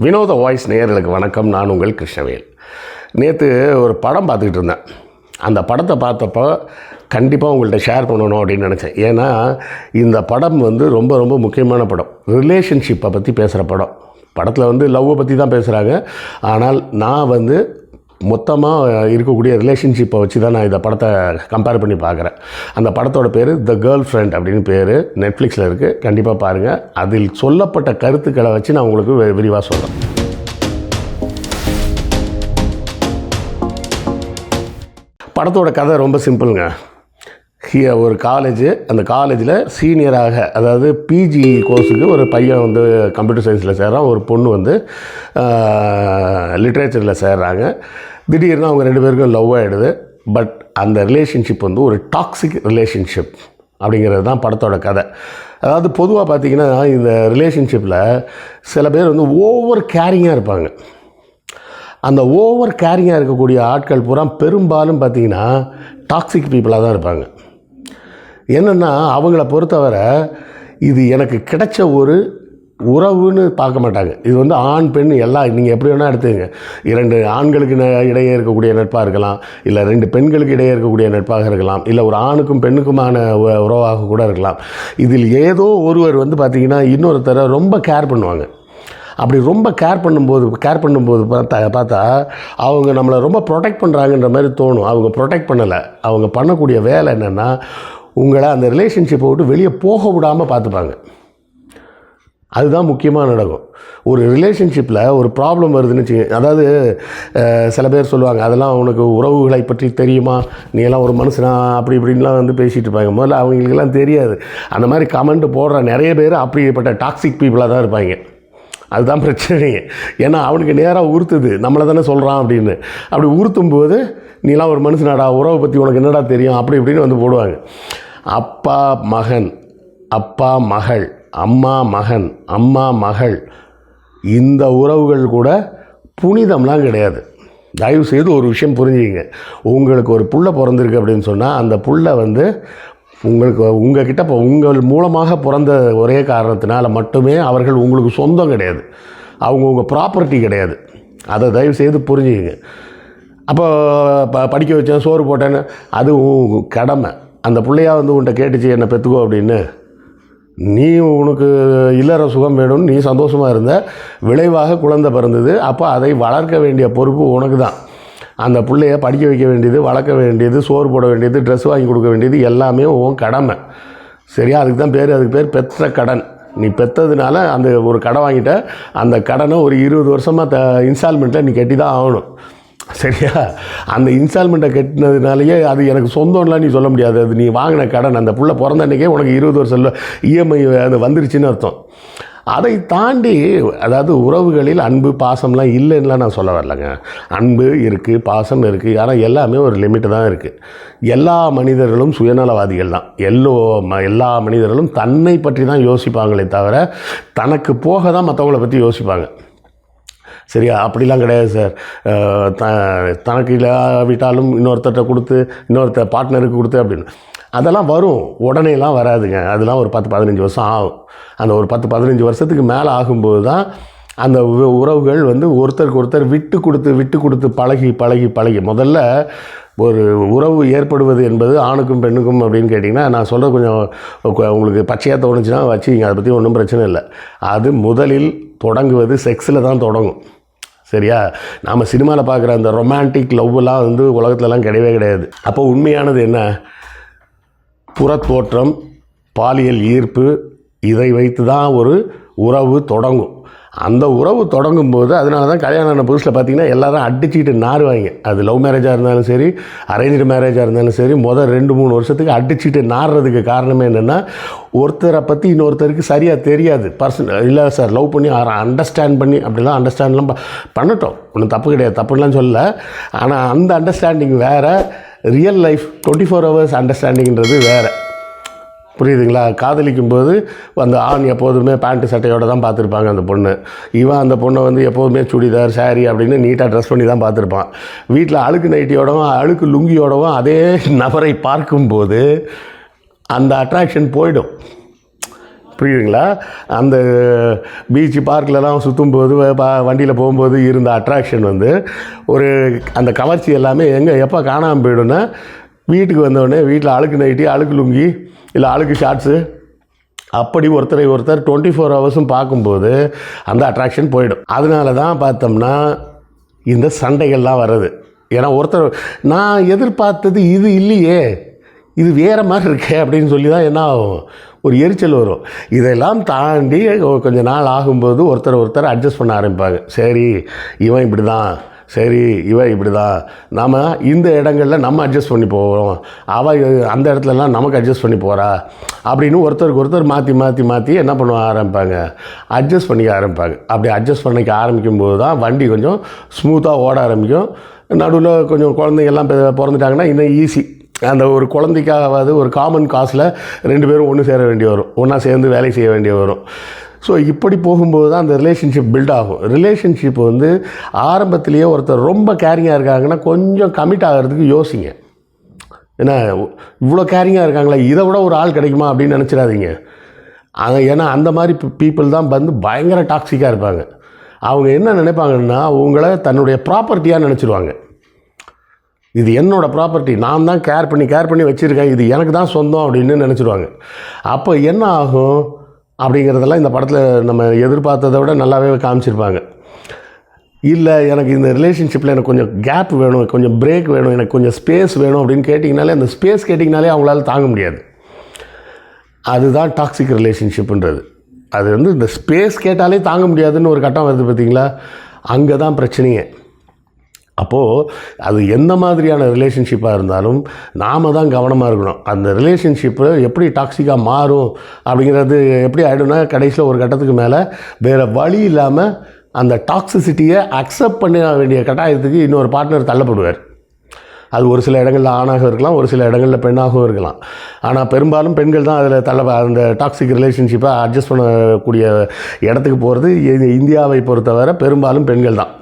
வினோத வாய்ஸ் நேயர்களுக்கு வணக்கம். நான் உங்கள் கிருஷ்ணவேல். நேற்று ஒரு படம் பார்த்துக்கிட்டு இருந்தேன். அந்த படத்தை பார்த்தப்போ கண்டிப்பாக உங்கள்கிட்ட ஷேர் பண்ணணும் அப்படின்னு நினச்சேன். ஏன்னா இந்த படம் வந்து ரொம்ப ரொம்ப முக்கியமான படம். ரிலேஷன்ஷிப்பை பற்றி பேசுகிற படம். படத்தில் வந்து லவ்வை பற்றி தான் பேசுகிறாங்க ஆனால் நான் வந்து மொத்தமாக இருக்கக்கூடிய ரிலேஷன்ஷிப்பை வச்சு தான் நான் இந்த படத்தை கம்பேர் பண்ணி பார்க்குறேன். அந்த படத்தோட பேர் த கேர்ள் ஃப்ரெண்ட் அப்படின்னு பேர் நெட்ஃப்ளிக்ஸில் இருக்குது கண்டிப்பாக பாருங்கள் அதில் சொல்லப்பட்ட கருத்துக்களை வச்சு நான் உங்களுக்கு வி- விரிவாக சொல்கிறேன் படத்தோட கதை ரொம்ப சிம்பிளுங்க. ஹிய ஒரு காலேஜ் அந்த காலேஜில் சீனியராக அதாவது பிஜி கோர்ஸுக்கு ஒரு பையன் வந்து கம்ப்யூட்டர் சயின்ஸில் சேர்றான். ஒரு பொண்ணு வந்து லிட்ரேச்சரில் சேர்றாங்க. திடீர்னு அவங்க ரெண்டு பேருக்கும் லவ் ஆகிடுது பட் அந்த ரிலேஷன்ஷிப் வந்து ஒரு டாக்ஸிக் ரிலேஷன்ஷிப் அப்படிங்கிறது தான் படத்தோட கதை. அதாவது பொதுவாக பார்த்தீங்கன்னா இந்த ரிலேஷன்ஷிப்பில் சில பேர் வந்து ஓவர் கேரிங்காக இருப்பாங்க. அந்த ஓவர் கேரிங்காக இருக்கக்கூடிய ஆட்கள் பூரா பெரும்பாலும் பார்த்தீங்கன்னா டாக்ஸிக் பீப்புளாக தான் இருப்பாங்க. என்னென்னா அவங்கள பொறுத்தவரை இது எனக்கு கிடைச்ச ஒரு உறவுன்னு பார்க்க மாட்டாங்க. இது வந்து ஆண் பெண் எல்லாம் நீங்கள் எப்படி வேணால் எடுத்துங்க இரண்டு ஆண்களுக்கு ந- இடையே இருக்கக்கூடிய நட்பாக இருக்கலாம் இல்லை ரெண்டு பெண்களுக்கு இடையே இருக்கக்கூடிய நட்பாக இருக்கலாம் இல்லை ஒரு ஆணுக்கும் பெண்ணுக்குமான உ- உறவாக கூட இருக்கலாம். இதில் ஏதோ ஒருவர் வந்து பார்த்திங்கன்னா இன்னொருத்தரை ரொம்ப கேர் பண்ணுவாங்க. அப்படி ரொம்ப கேர் பண்ணும்போது கேர் பண்ணும்போது பார்த்தா பார்த்தா அவங்க நம்மளை ரொம்ப ப்ரொடெக்ட் பண்ணுறாங்கன்ற மாதிரி தோணும். அவங்க ப்ரொடெக்ட் பண்ணலை. அவங்க பண்ணக்கூடிய வேலை என்னென்னா உங்களை அந்த ரிலேஷன்ஷிப்பை விட்டு வெளியே போக விடாமல் பார்த்துப்பாங்க. அதுதான் முக்கியமாக நடக்கும் ஒரு ரிலேஷன்ஷிப்பில் ஒரு ப்ராப்ளம் வருதுன்னு வச்சு அதாவது சில பேர் சொல்லுவாங்க அதெல்லாம் உனக்கு உறவுகளை பற்றி தெரியுமா? நீ எல்லாம் ஒரு மனுஷனா? அப்படி இப்படின்லாம் வந்து பேசிகிட்டு இருப்பாங்க. முதல்ல அவங்களுக்கெல்லாம் தெரியாது. அந்த மாதிரி கமெண்ட் போடுற நிறைய பேர் அப்படிப்பட்ட டாக்ஸிக் பீப்புளாக தான் இருப்பாங்க. அதுதான் பிரச்சனையே ஏன்னா அவனுக்கு நேராக உறுத்துது. நம்மளை தானே சொல்கிறான் அப்படின்னு. அப்படி உறுத்தும் போது நீலாம் ஒரு மனுஷனாடா? உறவை பற்றி உனக்கு என்னடா தெரியும்? அப்படி இப்படின்னு வந்து போடுவாங்க. அப்பா மகன் அப்பா மகள் அம்மா மகன் அம்மா மகள். இந்த உறவுகள் கூட புனிதம்லாம் கிடையாது. தயவு செய்து ஒரு விஷயம் புரிஞ்சுக்கிங்க. உங்களுக்கு ஒரு புள்ள பிறந்திருக்கு அப்படின்னு சொன்னால் அந்த புள்ள வந்து உங்களுக்கு உங்கள் கிட்ட இப்போ உங்கள் மூலமாக பிறந்த ஒரே காரணத்தினால் மட்டுமே அவர்கள் உங்களுக்கு சொந்தம் கிடையாது. அவங்க உங்கள் ப்ராப்பர்ட்டி கிடையாது. அதை தயவு செய்து புரிஞ்சுக்கிங்க. அப்போ ப படிக்க வச்சேன் சோறு போட்டேன்னு அது கடமை. அந்த பிள்ளையா வந்து உன்கிட்ட கேட்டுச்சு என்னை பெற்றுக்கோ அப்படின்னு நீ உனக்கு இல்லற சுகம் வேணும்னு நீ சந்தோஷமாக இருந்த விளைவாக குழந்தை பிறந்தது அப்போ அதை வளர்க்க வேண்டிய பொறுப்பு உனக்கு தான் அந்த பிள்ளைய படிக்க வைக்க வேண்டியது வளர்க்க வேண்டியது சோறு போட வேண்டியது ட்ரெஸ் வாங்கி கொடுக்க வேண்டியது எல்லாமே உன் கடமை. சரியா? அதுக்கு தான் பேர் அதுக்கு பேர் பெற்ற கடன். நீ பெற்றதுனால அந்த ஒரு கடன் வாங்கிட்ட. அந்த கடனை ஒரு இருபது வருஷமாக த இன்ஸ்டால்மெண்ட்டில் நீ கட்டி தான் ஆகணும். சரியா? அந்த இன்ஸ்டால்மெண்ட்டை கட்டினதுனாலேயே அது எனக்கு சொந்தம்லாம் நீ சொல்ல முடியாது. அது நீ வாங்கின கடன் அந்த புள்ள பிறந்த அன்னைக்கே உனக்கு இருபது வருஷம் இஎம்ஐ அது வந்துருச்சுன்னு அர்த்தம். அதை தாண்டி அதாவது உறவுகளில் அன்பு பாசம்லாம் இல்லைன்னா நான் சொல்ல வரலங்க. அன்பு இருக்குது பாசம் இருக்குது ஆனால் எல்லாமே ஒரு லிமிட்டு தான் இருக்குது எல்லா மனிதர்களும் சுயநலவாதிகள் தான். எல்லோ ம எல்லா மனிதர்களும் தன்னை பற்றி தான் யோசிப்பாங்களே தவிர தனக்கு போக தான் மற்றவங்கள பற்றி யோசிப்பாங்க. சரியா? அப்படிலாம் கிடையாது சார். த தனக்கு இல்லாவிட்டாலும் இன்னொருத்தர்கிட்ட கொடுத்து இன்னொருத்த பார்ட்னருக்கு கொடுத்து அப்படின்னு. அதெல்லாம் வரும். உடனேலாம் வராதுங்க. அதெல்லாம் ஒரு பத்து பதினஞ்சு வருஷம் ஆகும். அந்த ஒரு பத்து பதினஞ்சு வருஷத்துக்கு மேலே ஆகும்போது தான் அந்த உ- உறவுகள் வந்து ஒருத்தருக்கு ஒருத்தர் விட்டு கொடுத்து விட்டு கொடுத்து பழகி பழகி பழகி. முதல்ல ஒரு உறவு ஏற்படுவது என்பது ஆணுக்கும் பெண்ணுக்கும் அப்படின்னு கேட்டிங்கன்னா நான் சொல்கிறது கொஞ்சம் உங்களுக்கு பச்சையாக தோணுச்சுன்னா வச்சுக்கிங்க. அதை பற்றி ஒன்றும் பிரச்சனை இல்லை. அது முதலில் தொடங்குவது செக்ஸில் தான் தொடங்கும். சரியா? நாம் சினிமாவில் பார்க்குற அந்த ரொமான்டிக் லவ்லாம் வந்து உலகத்துலலாம் கிடையவே கிடையாது. அப்போ உண்மையானது என்ன? புறத்தோற்றம் பாலியல் ஈர்ப்பு இதை வைத்து தான் ஒரு உறவு தொடங்கும். அந்த உறவு தொடங்கும் போது அதனால தான் கல்யாணம் ஆன புதுசில் பார்த்தீங்கன்னா எல்லாரும் அடிச்சுக்கிட்டு நாறுவாங்க அது லவ் மேரேஜாக இருந்தாலும் சரி அரேஞ்சு மேரேஜாக இருந்தாலும் சரி முதல் ரெண்டு மூணு வருஷத்துக்கு அடிச்சுட்டு நாடுறதுக்கு காரணமே என்னென்னா ஒருத்தரை பற்றி இன்னொருத்தருக்கு சரியாக தெரியாது. பர்சன் இல்லை சார் லவ் பண்ணி அண்டர்ஸ்டாண்ட் பண்ணி அப்படிலாம் அண்டர்ஸ்டாண்ட்லாம் பண்ணட்டும். ஒன்றும் தப்பு கிடையாது. தப்புலாம் சொல்லல. ஆனால் அந்த அண்டர்ஸ்டாண்டிங் வேறு real life twenty four hours அண்டர்ஸ்டாண்டிங்கிறது வேறு. புரியுதுங்களா? காதலிக்கும் போது அந்த ஆண் எப்போதுமே பேண்ட்டு சட்டையோட தான் பார்த்துருப்பாங்க அந்த பொண்ணு. இவன் அந்த பொண்ணை வந்து எப்போதுமே சுடிதார் சாரி அப்படின்னு நீட்டாக ட்ரெஸ் பண்ணி தான் பார்த்துருப்பான். வீட்டில் அழுக்கு நைட்டியோடவும் அழுக்கு லுங்கியோடவும் அதே நபரை பார்க்கும்போது அந்த அட்ராக்ஷன் போயிடும். புரியுதுங்களா? அந்த பீச் பார்க்கிலலாம் சுற்றும்போது வண்டியில் போகும்போது இருந்த அட்ராக்ஷன் வந்து ஒரு அந்த கவர்ச்சி எல்லாமே எங்கே எப்போ காணாமல் போயிடும்னா வீட்டுக்கு வந்தோடனே வீட்டில் அழுக்கு நைட்டி அழுக்கு லுங்கி இல்லை அழுக்கு ஷார்ட்ஸு அப்படி ஒருத்தரை ஒருத்தர் டுவெண்ட்டி ஃபோர் ஹவர்ஸும் பார்க்கும்போது அந்த அட்ராக்ஷன் போயிடும். அதனால தான் பார்த்தோம்னா இந்த சண்டைகள்லாம் வர்றது. ஏன்னா ஒருத்தர் நான் எதிர்பார்த்தது இது இல்லையே இது வேறு மாதிரி இருக்கே அப்படின்னு சொல்லி தான் என்ன ஆகும்? ஒரு எரிச்சல் வரும். இதெல்லாம் தாண்டி கொஞ்சம் நாள் ஆகும்போது ஒருத்தர் ஒருத்தர் அட்ஜஸ்ட் பண்ண ஆரம்பிப்பாங்க. சரி இவன் இப்படி தான் சரி இவன் இப்படி தான் நாம் இந்த இடங்களில் நம்ம அட்ஜஸ்ட் பண்ணி போகிறோம் அவள் அந்த இடத்துலலாம் நமக்கு அட்ஜஸ்ட் பண்ணி போகிறா அப்படின்னு ஒருத்தருக்கு ஒருத்தர் மாற்றி மாற்றி மாற்றி என்ன பண்ண ஆரம்பிப்பாங்க? அட்ஜஸ்ட் பண்ணிக்க ஆரம்பிப்பாங்க. அப்படி அட்ஜஸ்ட் பண்ணிக்க ஆரம்பிக்கும் போது தான் வண்டி கொஞ்சம் ஸ்மூத்தாக ஓட ஆரம்பிக்கும். நடுவில் கொஞ்சம் குழந்தைங்கள்லாம் பிறந்துட்டாங்கன்னா இன்னும் ஈஸி அந்த ஒரு குழந்தைக்காவது ஒரு காமன் காசில் ரெண்டு பேரும் ஒன்று சேர வேண்டி வரும். ஒன்றா சேர்ந்து வேலை செய்ய வேண்டிய வரும். ஸோ இப்படி போகும்போது தான் அந்த ரிலேஷன்ஷிப் பில்ட் ஆகும். ரிலேஷன்ஷிப் வந்து ஆரம்பத்திலேயே ஒருத்தர் ரொம்ப கேரிங்காக இருக்காங்கன்னா கொஞ்சம் கமிட் ஆகிறதுக்கு யோசிங்க. ஏன்னா இவ்வளோ கேரிங்காக இருக்காங்களா இதை விட ஒரு ஆள் கிடைக்குமா அப்படின்னு நினச்சிடாதீங்க. அது ஏன்னா அந்த மாதிரி பீப்புள் தான் வந்து பயங்கர டாக்ஸிக்காக இருப்பாங்க. அவங்க என்ன நினைப்பாங்கன்னா உங்களை தன்னுடைய ப்ராப்பர்ட்டியாக நினச்சிருவாங்க. இது என்னோடய ப்ராப்பர்ட்டி நான் தான் கேர் பண்ணி கேர் பண்ணி வச்சுருக்கேன் இது எனக்கு தான் சொந்தம் அப்படின்னு நினச்சிருவாங்க. அப்போ என்ன ஆகும்? அப்படிங்கிறதெல்லாம் இந்த படத்தில் நம்ம எதிர்பார்த்ததை விட நல்லாவே காமிச்சிருப்பாங்க. இல்லை எனக்கு இந்த ரிலேஷன்ஷிப்பில் எனக்கு கொஞ்சம் கேப் வேணும் கொஞ்சம் பிரேக் வேணும் எனக்கு கொஞ்சம் ஸ்பேஸ் வேணும் அப்படின்னு கேட்டிங்கனாலே அந்த ஸ்பேஸ் கேட்டிங்கனாலே அவங்களால தாங்க முடியாது. அதுதான் டாக்ஸிக் ரிலேஷன்ஷிப்புன்றது அது வந்து இந்த ஸ்பேஸ் கேட்டாலே தாங்க முடியாதுன்னு ஒரு கட்டம் வருது பார்த்தீங்களா அங்கே தான் பிரச்சனையே. அப்போது அது எந்த மாதிரியான ரிலேஷன்ஷிப்பாக இருந்தாலும் நாம் தான் கவனமாக இருக்கணும். அந்த ரிலேஷன்ஷிப்பு எப்படி டாக்ஸிக்காக மாறும் அப்படிங்கிறது எப்படி ஆகிடும்னா கடைசியில் ஒரு கட்டத்துக்கு மேலே வேறு வழி இல்லாமல் அந்த டாக்ஸிசிட்டியை அக்செப்ட் பண்ண வேண்டிய கட்டாயத்துக்கு இன்னொரு பார்ட்னர் தள்ளப்படுவார். அது ஒரு சில இடங்களில் ஆணாக இருக்கலாம் ஒரு சில இடங்களில் பெண்ணாகவும் இருக்கலாம். ஆனால் பெரும்பாலும் பெண்கள் தான் அதில் தள்ள அந்த டாக்ஸிக் ரிலேஷன்ஷிப்பை அட்ஜஸ்ட் பண்ணக்கூடிய இடத்துக்கு போகிறது இந்தியாவை பொறுத்தவரை பெரும்பாலும் பெண்கள் தான்.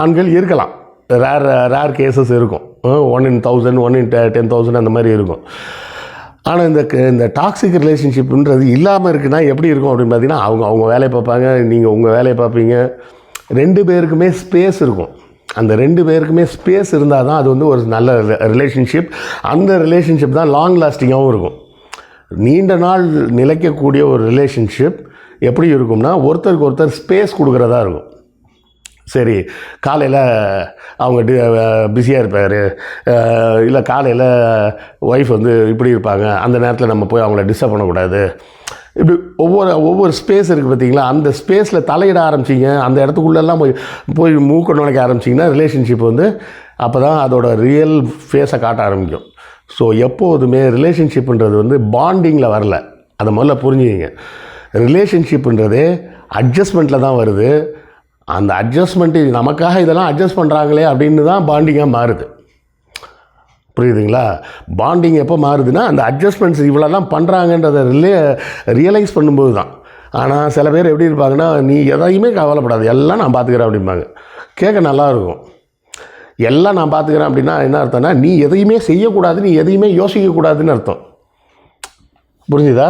ஆண்கள் இருக்கலாம். ரேர் ரேர் கேசஸ் இருக்கும். One in thousand one in ten thousand அந்த மாதிரி இருக்கும். ஆனால் இந்த இந்த டாக்ஸிக் ரிலேஷன்ஷிப்ன்றது இல்லாமல் இருக்குன்னா எப்படி இருக்கும் அப்படின்னு பார்த்தீங்கன்னா அவங்க அவங்க வேலையை பார்ப்பாங்க நீங்கள் உங்கள் வேலையை பார்ப்பீங்க. ரெண்டு பேருக்குமே ஸ்பேஸ் இருக்கும். அந்த ரெண்டு பேருக்குமே ஸ்பேஸ் இருந்தால் தான் அது வந்து ஒரு நல்ல ரிலேஷன்ஷிப் அந்த ரிலேஷன்ஷிப் தான் லாங் லாஸ்டிங்காகவும் இருக்கும். நீண்ட நாள் நிலைக்கக்கூடிய ஒரு ரிலேஷன்ஷிப் எப்படி இருக்கும்னா ஒருத்தருக்கு ஒருத்தர் ஸ்பேஸ் கொடுக்குறதா இருக்கும். சரி காலையில் அவங்க டி பிஸியாக இருப்பார். இல்லை காலையில் ஒய்ஃப் வந்து இப்படி இருப்பாங்க. அந்த நேரத்தில் நம்ம போய் அவங்கள டிஸ்டர்ப் பண்ணக்கூடாது. இப்படி ஒவ்வொரு ஒவ்வொரு ஸ்பேஸ் இருக்குது பார்த்தீங்களா அந்த ஸ்பேஸில் தலையிட ஆரம்பிச்சிங்க. அந்த இடத்துக்குள்ளெல்லாம் போய் போய் மூக்க நுழைக்க ஆரம்பிச்சிங்கன்னா ரிலேஷன்ஷிப் வந்து அப்போ தான் அதோட ரியல் ஃபேஸை காட்ட ஆரம்பிக்கும். ஸோ எப்போதுமே ரிலேஷன்ஷிப்புன்றது வந்து பாண்டிங்கில் வரல. அதை முதல்ல புரிஞ்சுக்கிங்க. ரிலேஷன்ஷிப்புன்றதே அட்ஜஸ்ட்மெண்ட்டில் தான் வருது. அந்த அட்ஜஸ்ட்மெண்ட்டு நமக்காக இதெல்லாம் அட்ஜஸ்ட் பண்ணுறாங்களே அப்படின்னு தான் பாண்டிங்காக மாறுது. புரியுதுங்களா? பாண்டிங் எப்போ மாறுதுன்னா அந்த அட்ஜஸ்ட்மெண்ட்ஸ் இவ்வளோலாம் பண்ணுறாங்கன்றதை ரிலே ரியலைஸ் பண்ணும்போது தான். ஆனால் சில பேர் எப்படி இருப்பாங்கன்னா நீ எதையுமே கவலைப்படாது எல்லாம் நான் பார்த்துக்கிறேன் அப்படிம்பாங்க. கேட்க நல்லா இருக்கும். எல்லாம் நான் பார்த்துக்கிறேன் அப்படின்னா என்ன அர்த்தம்னா நீ எதையுமே செய்யக்கூடாது நீ எதையுமே யோசிக்கக்கூடாதுன்னு அர்த்தம். புரிஞ்சுதா?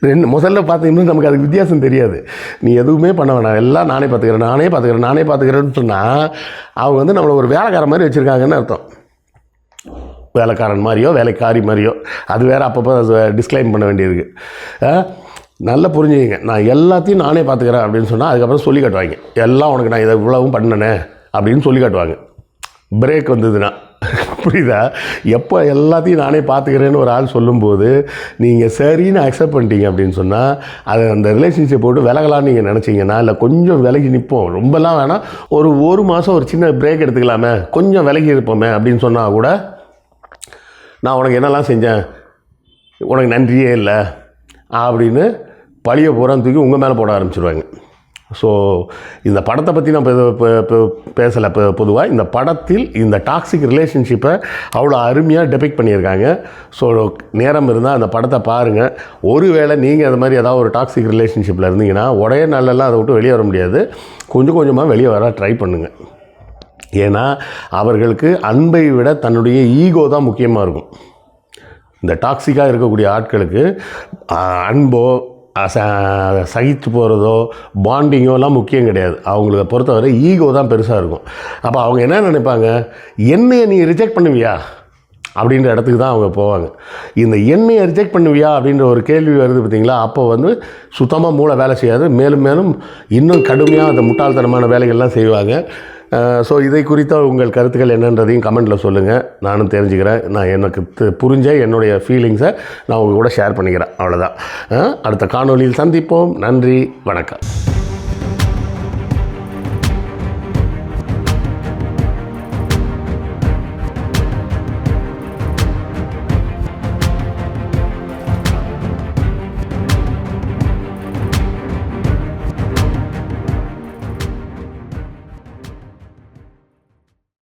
ரெண்டு முதல்ல பார்த்தீங்கன்னா நமக்கு அதுக்கு வித்தியாசம் தெரியாது. நீ எதுவுமே பண்ண வேணாம். எல்லாம் நானே பார்த்துக்கிறேன் நானே பார்த்துக்கிறேன் நானே பார்த்துக்கிறேன்னு சொன்னால் அவங்க வந்து நம்மளை ஒரு வேலைக்காரன் மாதிரி வச்சுருக்காங்கன்னு அர்த்தம். வேலைக்காரன் மாதிரியோ வேலைக்காரி மாதிரியோ. அது வேறு அப்பப்போ டிஸ்க்ளைம் பண்ண வேண்டியிருக்கு ஆ? நல்லா புரிஞ்சுக்கிங்க. நான் எல்லாத்தையும் நானே பார்த்துக்கிறேன் அப்படின்னு சொன்னால் அதுக்கப்புறம் சொல்லி காட்டுவாங்க. எல்லாம் உனக்கு நான் இதை இவ்வளவும் பண்ணனே அப்படின்னு சொல்லி காட்டுவாங்க. பிரேக் வந்ததுன்னா. புரியுதா? எப்போ எல்லாத்தையும் நானே பார்த்துக்கிறேன்னு ஒரு ஆள் சொல்லும்போது நீங்கள் சரின்னு அக்செப்ட் பண்ணிட்டீங்க அப்படின்னு சொன்னால் அதை அந்த ரிலேஷன்ஷிப் போட்டு விலகலாம்னு நீங்கள் நினச்சிங்கன்னா இல்லை கொஞ்சம் விலகி நிற்போம் ரொம்பலாம் வேணாம். ஒரு ஒரு மாதம் ஒரு சின்ன பிரேக் எடுத்துக்கலாமே. கொஞ்சம் விலகி இருப்போமே அப்படின்னு சொன்னால் கூட நான் உனக்கு என்னெல்லாம் செஞ்சேன்? உனக்கு நன்றியே இல்லை. அப்படின்னு பழிய போகிறான்னு தூக்கி உங்கள் மேலே போட ஆரம்பிச்சிருவாங்க. ஸோ இந்த படத்தை பற்றி நான் இப்போ- இப்போ பேசலை. இப்போ பொதுவாக இந்த படத்தில் இந்த டாக்ஸிக் ரிலேஷன்ஷிப்பை அவ்வளோ அருமையாக டெபிக் பண்ணியிருக்காங்க. ஸோ நேரம் இருந்தால் அந்த படத்தை பாருங்கள் ஒருவேளை நீங்கள் அது மாதிரி ஏதாவது ஒரு டாக்ஸிக் ரிலேஷன்ஷிப்பில் இருந்தீங்கன்னா ஒரே நாளெல்லாம் அதை விட்டு வெளியே வர முடியாது. கொஞ்சம் கொஞ்சமாக வெளியே வர ட்ரை பண்ணுங்கள் ஏன்னா அவர்களுக்கு அன்பை விட தன்னுடைய ஈகோ தான் முக்கியமாக இருக்கும். இந்த டாக்ஸிக்காக இருக்கக்கூடிய ஆட்களுக்கு அன்போ ச- சகித்து போகிறதோ பாண்டிங்கோலாம் முக்கியம் கிடையாது. அவங்கள பொறுத்தவரை ஈகோ தான் பெருசாக இருக்கும். அப்போ அவங்க என்ன நினைப்பாங்க? என்னையை நீ ரிஜெக்ட் பண்ணுவியா? அப்படின்ற இடத்துக்கு தான் அவங்க போவாங்க. இந்த எண்ணெயை ரிஜெக்ட் பண்ணுவியா? அப்படின்ற ஒரு கேள்வி வருது பார்த்தீங்களா அப்போ வந்து சுத்தமாக மூளை வேலை செய்யாது. மேலும் மேலும் இன்னும் கடுமையாக அந்த முட்டாள்தனமான வேலைகள்லாம் செய்வாங்க. ஸோ இதை குறித்த உங்கள் கருத்துக்கள் என்னன்றதையும் கமெண்ட்டில் சொல்லுங்கள் நானும் தெரிஞ்சுக்கிறேன். நான் எனக்கு புரிஞ்ச என்னுடைய ஃபீலிங்ஸை நான் உங்கள் கூட ஷேர் பண்ணிக்கிறேன். அவ்வளோதான் அடுத்த காணொளியில் சந்திப்போம். நன்றி. வணக்கம்.